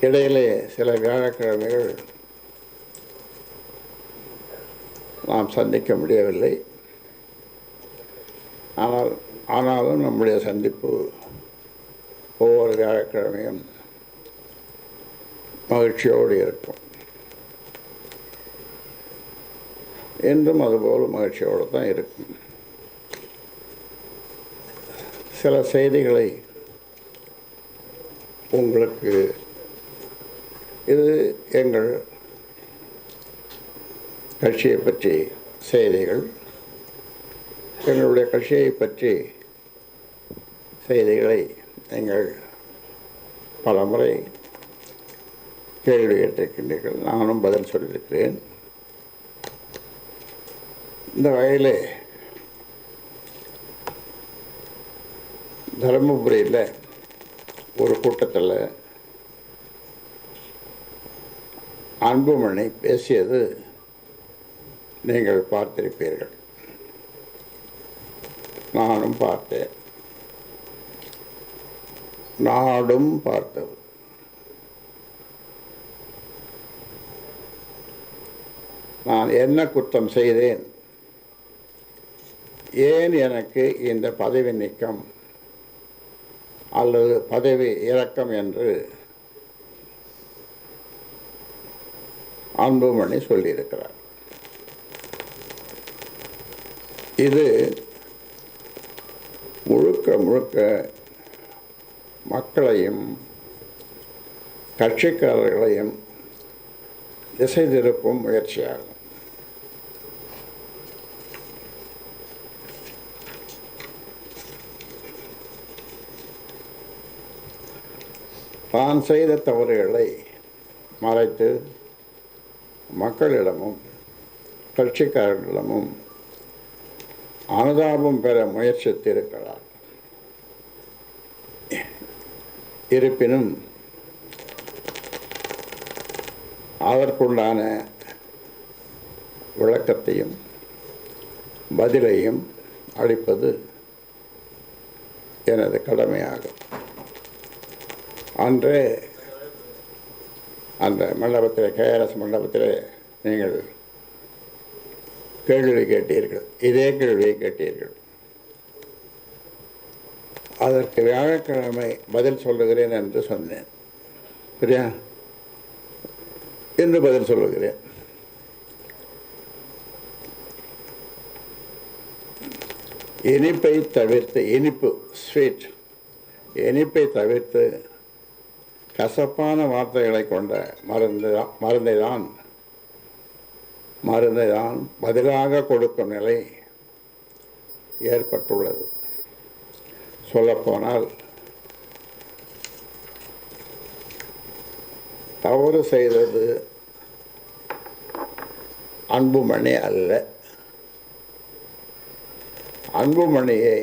இடையிலே சில வியாழக்கிழமைகள் நாம் சந்திக்க முடியவில்லை. ஆனால் ஆனாலும் நம்முடைய சந்திப்பு ஒவ்வொரு வியாழக்கிழமையும் மகிழ்ச்சியோடு இருக்கும். என்றும் அதுபோல் மகிழ்ச்சியோடு தான் இருக்கும். சில செய்திகளை உங்களுக்கு இது எங்கள் கட்சியை பற்றி செய்திகள். எங்களுடைய கட்சியை பற்றி செய்திகளை நீங்கள் பலமுறை கேள்வி கேட்டிருக்கின்றீர்கள். நானும் பதில் சொல்லியிருக்கிறேன். இந்த வகையில் தருமபுரியில் ஒரு கூட்டத்தில் அன்புமணி பேசியது நீங்கள் பார்த்திருப்பீர்கள். நானும் பார்த்தேன். நாடும் பார்த்தது. நான் என்ன குற்றம் செய்தேன்? ஏன் எனக்கு இந்த பதவி நீக்கம்? அல்லது பதவி இறக்கம் என்று அன்புமணி சொல்லியிருக்கிறார். இது முழுக்க முழுக்க மக்களையும் கட்சிக்காரர்களையும் திசை திருப்பும் முயற்சியாகும். தான் செய்த தவறுகளை மறைத்து மக்களிடமும் கட்சிக்காரர்களிடமும் அனுதாபம் பெற முயற்சித்திருக்கிறார். இருப்பினும் அதற்குண்டான விளக்கத்தையும் பதிலையும் அளிப்பது எனது கடமையாகும். அன்றே அந்த மண்டபத்தில் கேஆர்எஸ் மண்டபத்தில் நீங்கள் கேள்வி கேட்டீர்கள். இதே கேள்வியை கேட்டீர்கள். அதற்கு வியாழக்கிழமை பதில் சொல்லுகிறேன் என்று சொன்னேன். சரியா? என்று பதில் சொல்லுகிறேன். இனிப்பை தவிர்த்து இனிப்பு ஸ்வீட் இனிப்பை தவிர்த்து கசப்பான வார்த்தைகளை கொண்ட மருந்து மருந்தை தான் மருந்தை தான் பதிலாக கொடுக்கும் நிலை ஏற்பட்டுள்ளது. சொல்லப்போனால் தவறு செய்தது அன்புமணி அல்ல. அன்புமணியை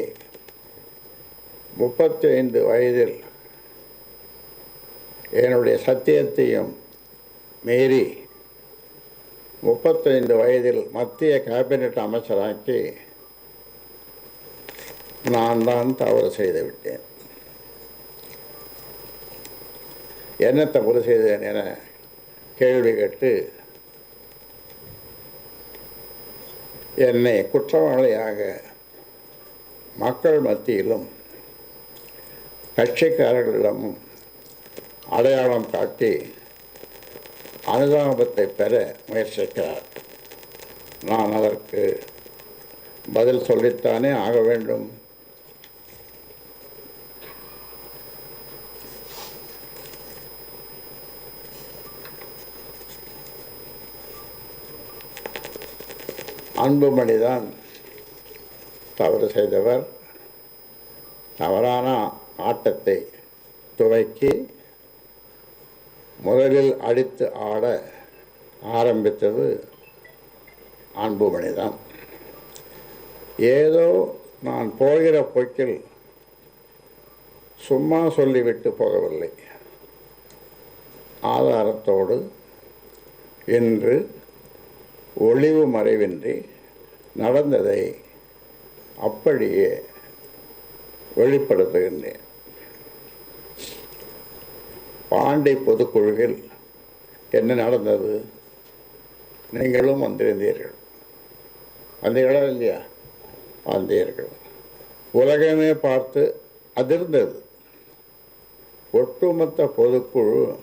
முப்பத்தி ஐந்து வயதில் என்னுடைய சத்தியத்தையும் மீறி முப்பத்தைந்து வயதில் மத்திய கேபினட் அமைச்சராக்கி நான் தான் தவறு செய்துவிட்டேன் என்ன தவறு செய்தேன் என கேள்வி கேட்டு என்னை குற்றவாளியாக மக்கள் மத்தியிலும் கட்சிக்காரர்களிடமும் அடையாளம் காட்டி அனுதாபத்தை பெற முயற்சிக்கிறார். நான் அதற்கு பதில் சொல்லித்தானே ஆக வேண்டும்? அன்புமணிதான் தவறு செய்தவர். தவறான ஆட்டத்தை துவக்கி முதலில் அடித்து ஆட ஆரம்பித்தது அன்புமணி தான் ஏதோ நான் போகிற போக்கில் சும்மா சொல்லிவிட்டு போகவில்லை. ஆதாரத்தோடு இன்று ஒளிவு மறைவின்றி நடந்ததை அப்படியே வெளிப்படுத்துகின்றேன். பாண்டி பொதுக்குழுவில் என்ன நடந்தது? நீங்களும் வந்திருந்தீர்கள். வந்தீர்களா இல்லையா? வந்தீர்கள். உலகமே பார்த்து அதிர்ந்தது. ஒட்டுமொத்த பொதுக்குழு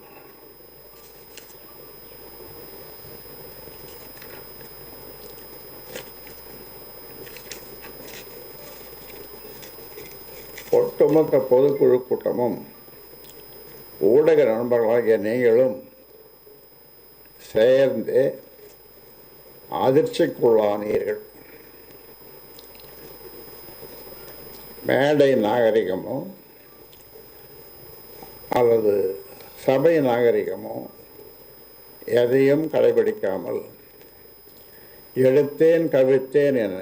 ஒட்டுமொத்த பொதுக்குழு கூட்டமும் ஊடக நண்பர்களாகிய நீங்களும் சேர்ந்து அதிர்ச்சிக்குள்ளானீர்கள். மேடை நாகரிகமோ அல்லது சபை நாகரிகமோ எதையும் கடைபிடிக்காமல் எடுத்தேன் கவிழ்த்தேன் என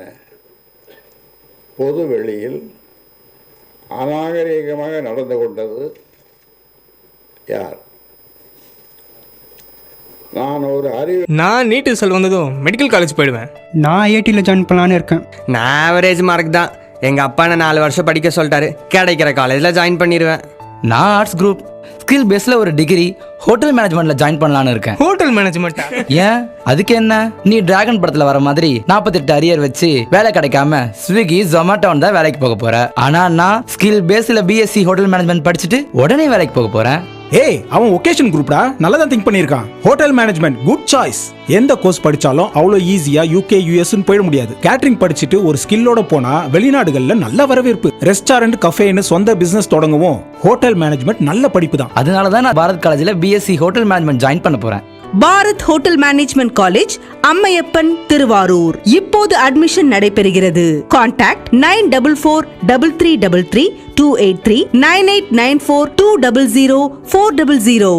பொது வெளியில் அநாகரிகமாக நடந்து கொண்டது யார்? நான் ஒரு அறிவு நான் நீட்டு செல் வந்ததும் மெடிக்கல் காலேஜ் போயிடுவேன். நான் ஐஐடியில் ஜாயின் பண்ணலான்னு இருக்கேன். நான் ஆவரேஜ் மார்க் தான். எங்கள் அப்பா நான் நாலு வருஷம் படிக்க சொல்லிட்டாரு. கிடைக்கிற காலேஜில் ஜாயின் பண்ணிடுவேன் நான் ஆர்ட்ஸ் குரூப் ஸ்கில் பேஸில் ஒரு டிகிரி ஹோட்டல் மேனேஜ்மெண்ட்ல ஜாயின் பண்ணலான்னு இருக்கேன். ஹோட்டல் மேனேஜ்மெண்ட்டா ஏன்? அதுக்கு என்ன? நீ டிராகன் படத்துல வர மாதிரி நாற்பத்தெட்டு அரியர் வச்சு வேலை கிடைக்காம ஸ்விக்கி ஜொமேட்டோன்னு தான் வேலைக்கு போக போறேன் ஆனா நான் ஸ்கில் பேஸ்ல பிஎஸ்சி ஹோட்டல் மேனேஜ்மெண்ட் படிச்சுட்டு உடனே வேலைக்கு போக போறேன். ஏய் அவன் ஒகேஷன் குரூப்டா நல்லா தான் திங்க் பண்ணியிருக்கான். ஹோட்டல் மேனேஜ்மெண்ட் குட் சாய்ஸ் எந்த கோர்ஸ் படிச்சாலும் அவ்வளோ ஈஸியா யூகே யூஎஸ்னு போயிட முடியாது. கேட்டரிங் படிச்சுட்டு ஒரு ஸ்கில்லோட போனா வெளிநாடுகள்ல நல்ல வரவேற்பு. ரெஸ்டாரண்ட் கஃபேன்னு சொந்த பிசினஸ் தொடங்கவும். ஹோட்டல் மேனேஜ்மெண்ட் நல்ல படிப்பு தான் அதனால தான் நான் பாரத் காலேஜ்ல பிஎஸ்சி ஹோட்டல் மேனேஜ்மெண்ட் ஜாயின் பண்ண போறேன். Bharat hotel management college Ammaiyappan Thiruvarur. இப்போது அட்மிஷன் நடைபெறுகிறது. Contact nine double four double three double three two eight three nine eight nine four two double zero four double zero